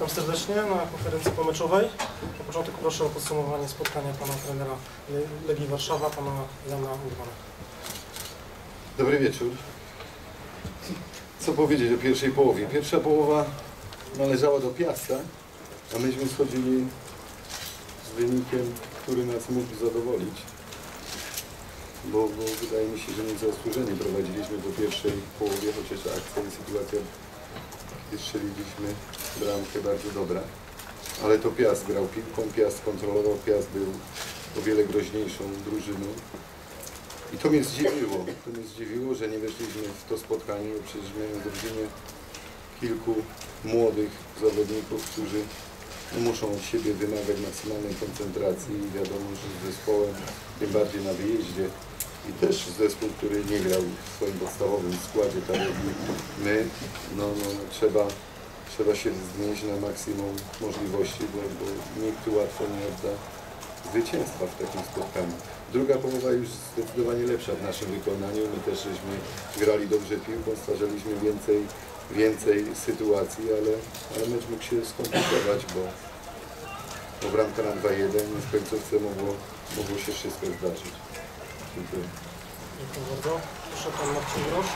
Witam serdecznie na konferencji pomeczowej. Na początek proszę o podsumowanie spotkania pana trenera Le- Legii Warszawa, pana Jana Urbana. Dobry wieczór. Co powiedzieć o pierwszej połowie? Pierwsza połowa należała do Piasta, a myśmy schodzili z wynikiem, który nas mógł zadowolić. Bo, bo wydaje mi się, że niezasłużenie prowadziliśmy po pierwszej połowie, chociaż akcja i sytuacja, kiedy strzeliliśmy bramkę bardzo dobra. Ale to Piast grał piłką, Piast kontrolował, Piast był o wiele groźniejszą drużyną. I to mnie zdziwiło. To mnie zdziwiło, że nie weszliśmy w to spotkanie, bo przecież miałem w drużynie kilku młodych zawodników, którzy no, muszą od siebie wymagać maksymalnej koncentracji i wiadomo, że z zespołem, tym bardziej na wyjeździe i też zespół, który nie grał w swoim podstawowym składzie, tak jak my, no, no trzeba, trzeba się wznieść na maksimum możliwości, bo, bo nikt łatwo nie odda zwycięstwa w takim spotkaniu. Druga połowa już zdecydowanie lepsza w naszym wykonaniu. My też żeśmy grali dobrze piłką, stwarzaliśmy więcej, więcej sytuacji, ale, ale mecz mógł się skomplikować, bo, bo bramka na 2-1 i w końcówce mogło, mogło się wszystko zdarzyć. Dziękuję. Dziękuję bardzo. Proszę pan Marcin Grosz.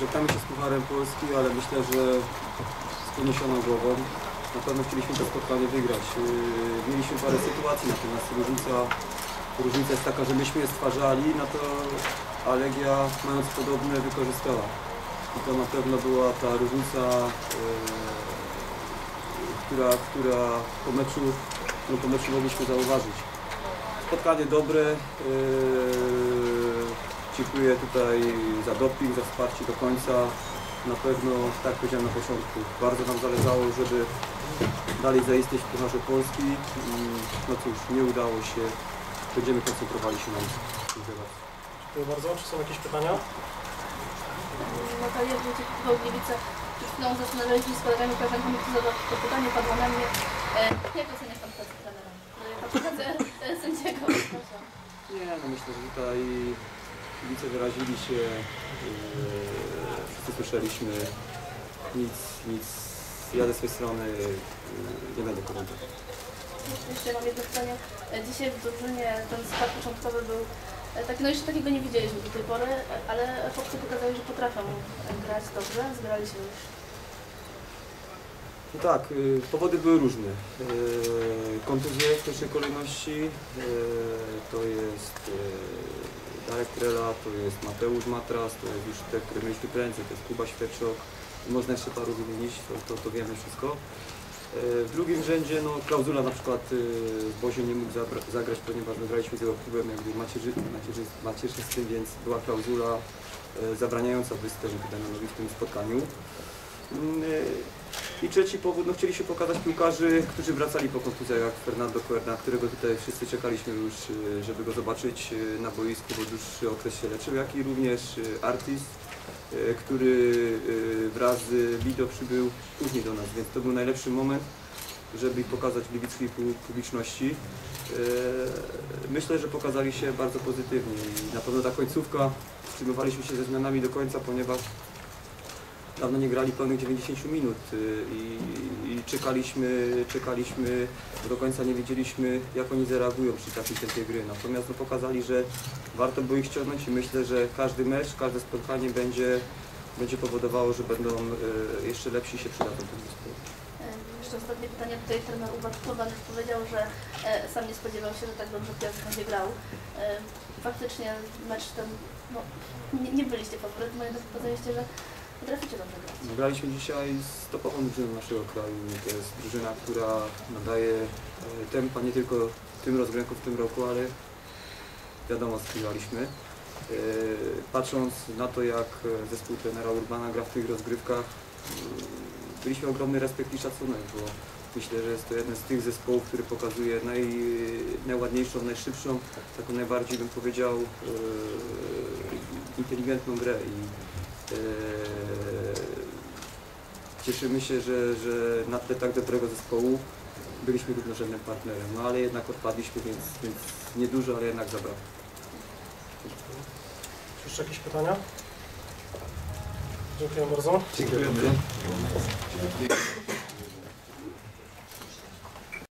Żegnamy się z Pucharem Polski, ale myślę, że z podniesioną głową. Na pewno chcieliśmy to spotkanie wygrać. Y, Mieliśmy parę sytuacji, natomiast różnica, różnica jest taka, że myśmy je stwarzali, no to a Legia mając podobne wykorzystała. I to na pewno była ta różnica, y, która, która po meczu, no po meczu mogliśmy zauważyć. Spotkanie dobre. Dziękuję tutaj za doping, za wsparcie do końca. Na pewno, tak jak powiedziałem na początku, bardzo nam zależało, żeby dalej zaistnieć w Pucharze Polski. Mm, No cóż, nie udało się. Będziemy koncentrowali się na tym. Dziękuję bardzo. Dziękuję bardzo. Czy są jakieś pytania? Natalia Wójcik, Gliwice. Przed chwilą zastanawialiśmy się z kolegami koleżankami, czy zadać to pytanie padło na mnie. E, jak oceniasz tam pracę trenera? No, pracę e, sędziego. Proszę. Nie, no myślę, że tutaj kibice wyrazili się, yy, wszyscy słyszeliśmy, nic, nic, ja ze swojej strony yy, nie będę komentował. Jeszcze mam jedno pytanie. E, Dzisiaj w drużynie ten skład początkowy był e, taki, no jeszcze takiego nie widzieliśmy do tej pory, e, ale chłopcy pokazali, że potrafią e, grać dobrze, zgrali się już. No tak, y, powody były różne. Y, Kontuzje w pierwszej kolejności y, to jest Darek Trela, to jest Mateusz Matras, to jest już te, które mieliśmy prędzej, to jest Kuba Świeczok. Można jeszcze paru wymienić, to, to, to wiemy wszystko. Y, W drugim rzędzie no, klauzula na przykład z Bozie nie mógł zagrać, ponieważ my graliśmy z jego klubem jakby macierzy, macierzy, macierzystym, więc była klauzula y, zabraniająca występ Damianowi w tym spotkaniu. I trzeci powód, no chcieliśmy pokazać piłkarzy, którzy wracali po kontuzjach, jak Fernando Cuerna, którego tutaj wszyscy czekaliśmy już, y, żeby go zobaczyć y, na boisku, bo dłuższy okres się leczył, jak i również y, Artis, y, który wraz z Lido przybył później do nas, więc to był najlepszy moment, żeby ich pokazać pu- publiczności. Myślę, że pokazali się bardzo pozytywnie i na pewno ta końcówka, wstrzymywaliśmy się ze zmianami do końca, ponieważ dawno nie grali pełnych 90 minut y, i, i czekaliśmy, czekaliśmy, do końca nie wiedzieliśmy jak oni zareagują przy takiej tempie gry. Natomiast no, pokazali, że warto było ich ściągnąć i myślę, że każdy mecz, każde spotkanie będzie, będzie powodowało, że będą y, jeszcze lepsi się przydadzą tym zespołom. E, Jeszcze ostatnie pytanie. Tutaj trener Ubartkowanych powiedział, że e, sam nie spodziewał się, że tak dobrze Piast będzie grał. E, faktycznie mecz ten, no, nie, nie byliście faworytem, ale pokazaliście, że potraficie dobrze grać. Graliśmy dzisiaj z topową drużyną naszego kraju. To jest drużyna, która nadaje e, tempa nie tylko tym rozgrywkom w tym roku, ale wiadomo, graliśmy. E, Patrząc na to, jak e, zespół trenera Urbana gra w tych rozgrywkach, mm, byliśmy ogromny respekt i szacunek, bo myślę, że jest to jeden z tych zespołów, który pokazuje naj, najładniejszą, najszybszą, taką najbardziej bym powiedział inteligentną grę i cieszymy się, że, że na tle tak dobrego zespołu byliśmy równorzędnym partnerem, no ale jednak odpadliśmy, więc, więc niedużo, ale jednak zabrakło. Czy jeszcze jakieś pytania? Dziękuję bardzo. Dziękujemy.